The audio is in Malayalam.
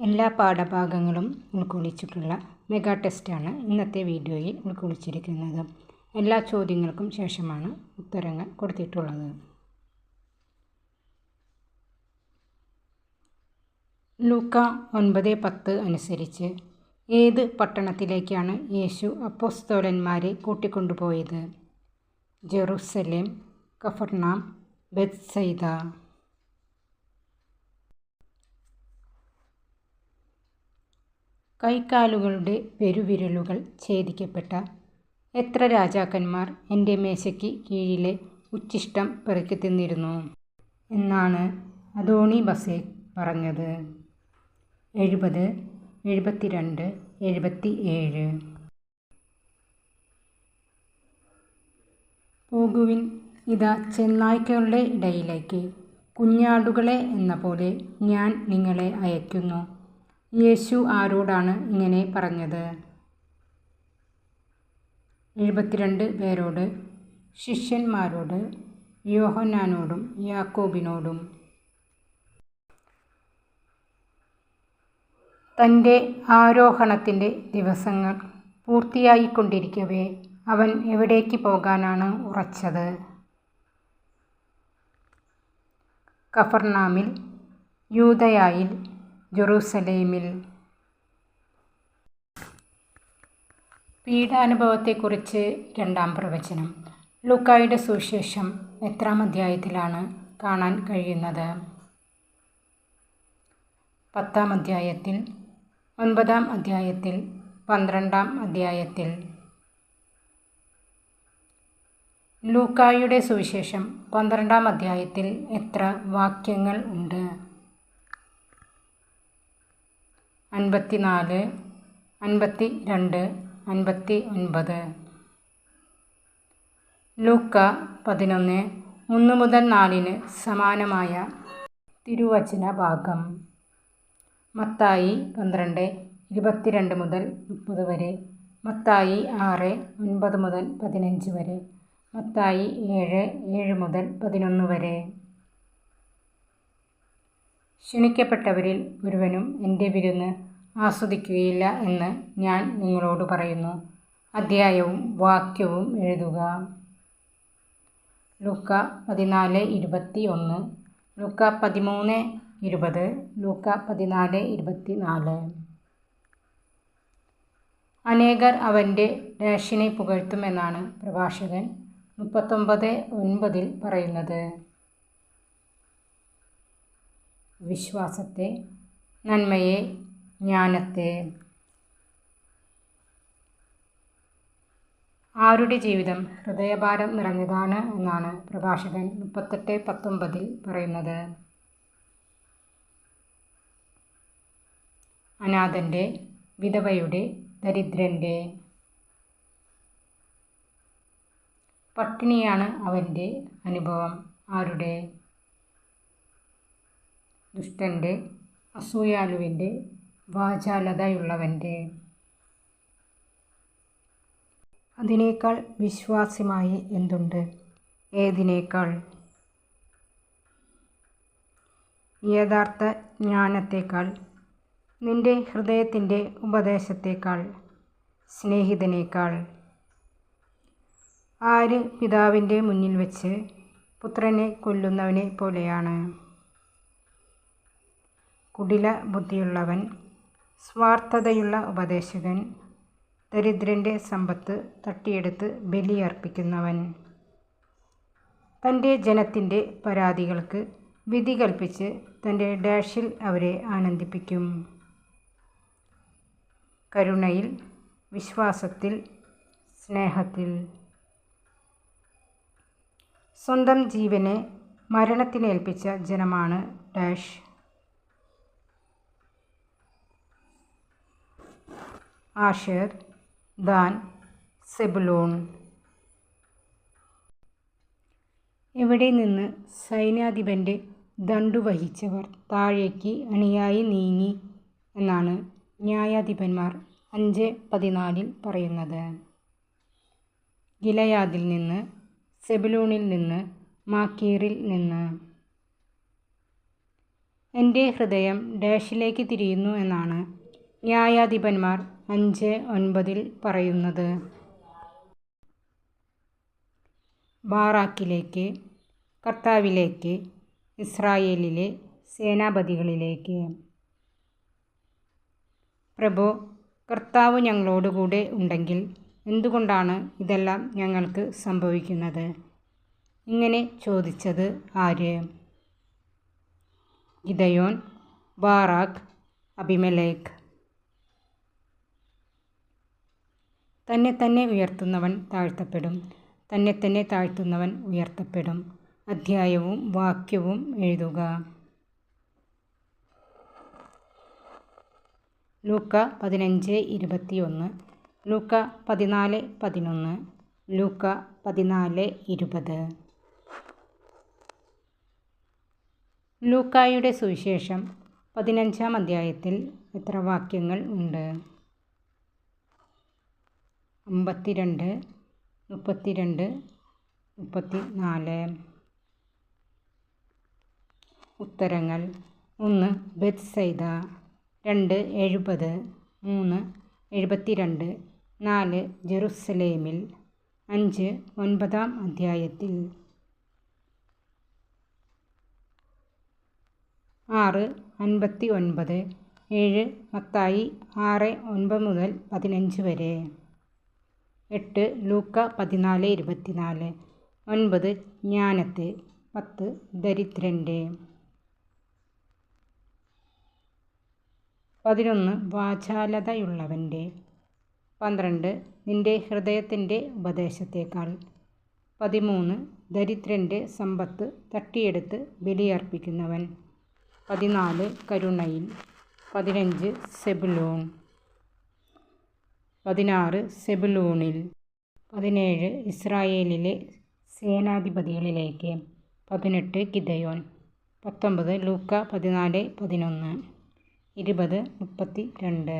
എല്ലാ പാഠഭാഗങ്ങളും ഉൾക്കൊള്ളിച്ചിട്ടുള്ള മെഗാ ടെസ്റ്റാണ് ഇന്നത്തെ വീഡിയോയിൽ ഉൾക്കൊള്ളിച്ചിരിക്കുന്നത് എല്ലാ ചോദ്യങ്ങൾക്കും ശേഷമാണ് ഉത്തരങ്ങൾ കൊടുത്തിട്ടുള്ളത്. ലൂക്ക ഒൻപത് പത്ത് അനുസരിച്ച് ഏത് പട്ടണത്തിലേക്കാണ് യേശു അപ്പോസ്തോലന്മാരെ കൂട്ടിക്കൊണ്ടുപോയത്? ജെറുസലേം കഫർനാം ബെത്സൈദ കൈക്കാലുകളുടെ പെരുവിരലുകൾ ഛേദിക്കപ്പെട്ട എത്ര രാജാക്കന്മാർ എന്റെ മേശയ്ക്ക് കീഴിലെ ഉച്ചിഷ്ടം പെറുക്കി തിന്നിരുന്നു? എന്നാണ് അദോണി ബസേ പറഞ്ഞത്. എഴുപത് എഴുപത്തിരണ്ട് എഴുപത്തി ഏഴ് പോകുവിൻ ഇതാ ചെന്നായ്ക്കളുടെ ഇടയിലേക്ക്. കുഞ്ഞാടുകളെ എന്ന പോലെ ഞാൻ നിങ്ങളെ അയക്കുന്നു. യേശു ആരോടാണ് ഇങ്ങനെ പറഞ്ഞത്? എഴുപത്തിരണ്ട് പേരോട് ശിഷ്യന്മാരോട് യോഹന്നാനോടും യാക്കോബിനോടും. തന്റെ ആരോഹണത്തിന്റെ ദിവസങ്ങൾ പൂർത്തിയായിക്കൊണ്ടിരിക്കവേ അവൻ എവിടേക്ക് പോകാനാണ് ഉറച്ചത്? കഫർനാമിൽ യൂതയായിൽ ജെറൂസലേമിൽ. പീഡാനുഭവത്തെക്കുറിച്ച് രണ്ടാം പ്രവചനം. ലുക്കായുടെ സുവിശേഷം എത്രാം അധ്യായത്തിലാണ് കാണാൻ കഴിയുന്നത്. പത്താം അധ്യായത്തിൽ ഒൻപതാം അധ്യായത്തിൽ പന്ത്രണ്ടാം അധ്യായത്തിൽ. ലൂക്കായുടെ സുവിശേഷം പന്ത്രണ്ടാം അധ്യായത്തിൽ എത്ര വാക്യങ്ങൾ ഉണ്ട്? അൻപത്തിനാല് അൻപത്തി രണ്ട് അൻപത്തി ഒൻപത് ലൂക്ക പതിനൊന്ന് ഒന്ന് മുതൽ നാലിന് സമാനമായ തിരുവചന ഭാഗം. മത്തായി പന്ത്രണ്ട് ഇരുപത്തിരണ്ട് മുതൽ മുപ്പത് വരെ. മത്തായി ആറ് ഒൻപത് മുതൽ പതിനഞ്ച് വരെ. മത്തായി ഏഴ് ഏഴ് മുതൽ പതിനൊന്ന് വരെ. ക്ഷണിക്കപ്പെട്ടവരിൽ ഒരുവനും എന്റെ വിരുന്ന് ആസ്വദിക്കുകയില്ല എന്ന് ഞാൻ നിങ്ങളോട് പറയുന്നു. അധ്യായവും വാക്യവും എഴുതുക. ലൂക്ക പതിനാല് ഇരുപത്തി ഒന്ന് ലൂക്ക പതിമൂന്ന് ഇരുപത് ലൂക്ക പതിനാല് ഇരുപത്തി നാല് അനേകർ അവന്റെ ഡാഷിനെ പുകഴ്ത്തുമെന്നാണ് പ്രഭാഷകൻ മുപ്പത്തൊമ്പത് ഒൻപതിൽ പറയുന്നത്. വിശ്വാസത്തെ നന്മയെ ജ്ഞാനത്തെ. ആരുടെ ജീവിതം ഹൃദയഭാരം നിറഞ്ഞതാണ് എന്നാണ് പ്രഭാഷകൻ മുപ്പത്തെട്ട് പത്തൊമ്പതിൽ പറയുന്നത്. അനാഥന്റെ വിധവയുടെ ദരിദ്രന്റെ പട്ടിണിയാണ് അവന്റെ അനുഭവം. ആരുടെ? ദുഷ്ടന്റെ അസൂയാലുവിന്റെ വാചാലതയുള്ളവന്റെ. അതിനേക്കാൾ വിശ്വാസ്യമായി എന്തുണ്ട്? ഏതിനേക്കാൾ? യഥാർത്ഥ ജ്ഞാനത്തേക്കാൾ നിന്റെ ഹൃദയത്തിന്റെ ഉപദേശത്തേക്കാൾ സ്നേഹിതനേക്കാൾ. ആര് പിതാവിന്റെ മുന്നിൽ വെച്ച് പുത്രനെ കൊല്ലുന്നവനെ പോലെയാണ്? കുടില ബുദ്ധിയുള്ളവൻ സ്വാർത്ഥതയുള്ള ഉപദേശകൻ ദരിദ്രന്റെ സമ്പത്ത് തട്ടിയെടുത്ത് ബലിയർപ്പിക്കുന്നവൻ. തന്റെ ജനത്തിന്റെ പരാതികൾക്ക് വിധി കൽപ്പിച്ച് തന്റെ ഡാഷിൽ അവരെ ആനന്ദിപ്പിക്കും. കരുണയിൽ വിശ്വാസത്തിൽ സ്നേഹത്തിൽ. സ്വന്തം ജീവനെ മരണത്തിനേൽപ്പിച്ച ജനമാണ് ഡാഷ്. Asher than Zebulun. എവിടെ നിന്ന് സൈന്യാധിപന്റെ ദണ്ടു വഹിച്ചവർ താഴേക്ക് അണിയായി നീങ്ങി എന്നാണ് ന്യായാധിപന്മാർ അഞ്ച് പതിനാലിൽ പറയുന്നത്. ഗിലയാദിൽ നിന്ന് സെബലൂണിൽ നിന്ന് മാക്കീറിൽ നിന്ന്. എന്റെ ഹൃദയം ഡാഷിലേക്ക് തിരിയുന്നു എന്നാണ് ന്യായാധിപന്മാർ അഞ്ച് ഒൻപതിൽ പറയുന്നത്. ബാറാക്കിലേക്ക് കർത്താവിലേക്ക് ഇസ്രായേലിലെ സേനാപതികളിലേക്ക്. പ്രഭു കർത്താവ് ഞങ്ങളോടുകൂടെ ഉണ്ടെങ്കിൽ എന്തുകൊണ്ടാണ് ഇതെല്ലാം ഞങ്ങൾക്ക് സംഭവിക്കുന്നത്? ഇങ്ങനെ ചോദിച്ചത് ആര്? Gideon Barak Abimelech. തന്നെ തന്നെ ഉയർത്തുന്നവൻ താഴ്ത്തപ്പെടും. തന്നെ തന്നെ താഴ്ത്തുന്നവൻ ഉയർത്തപ്പെടും. അധ്യായവും വാക്യവും എഴുതുക. ലൂക്ക പതിനഞ്ച് ഇരുപത്തിയൊന്ന്. ലൂക്ക പതിനാല് പതിനൊന്ന്. ലൂക്ക പതിനാല് ഇരുപത്. ലൂക്കായുടെ സുവിശേഷം പതിനഞ്ചാം അധ്യായത്തിൽ എത്ര വാക്യങ്ങൾ ഉണ്ട്? അമ്പത്തിരണ്ട് രണ്ട് മുപ്പത്തി രണ്ട് മുപ്പത്തി നാല് ഉത്തരങ്ങൾ ഒന്ന് ബെത്സൈദ രണ്ട് എഴുപത് മൂന്ന് എഴുപത്തി രണ്ട് നാല് ജെറുസലേമിൽ. അഞ്ച് ഒൻപതാം അധ്യായത്തിൽ. ആറ് അൻപത്തി ഒൻപത് ഏഴ് മത്തായി ആറ് ഒൻപത് മുതൽ പതിനഞ്ച് വരെ. എട്ട് ലൂക്ക പതിനാല് ഇരുപത്തിനാല്. ഒൻപത് ജ്ഞാനത്തെ. പത്ത് ദരിദ്രന്റെ പതിനൊന്ന് വാചാലതയുള്ളവന്റെ പന്ത്രണ്ട് നിന്റെ ഹൃദയത്തിന്റെ ഉപദേശത്തേക്കാൾ. പതിമൂന്ന് ദരിദ്രന്റെ സമ്പത്ത് തട്ടിയെടുത്ത് ബലിയർപ്പിക്കുന്നവൻ. പതിനാല് കരുണയിൽ. പതിനഞ്ച് സെബുലോൺ പതിനാറ് സെബുലൂണിൽ പതിനേഴ് ഇസ്രായേലിലെ സേനാധിപതികളിലേക്ക് പതിനെട്ട് ഗിദയോൻ പത്തൊമ്പത് ലൂക്ക പതിനാല് പതിനൊന്ന് ഇരുപത് മുപ്പത്തി രണ്ട്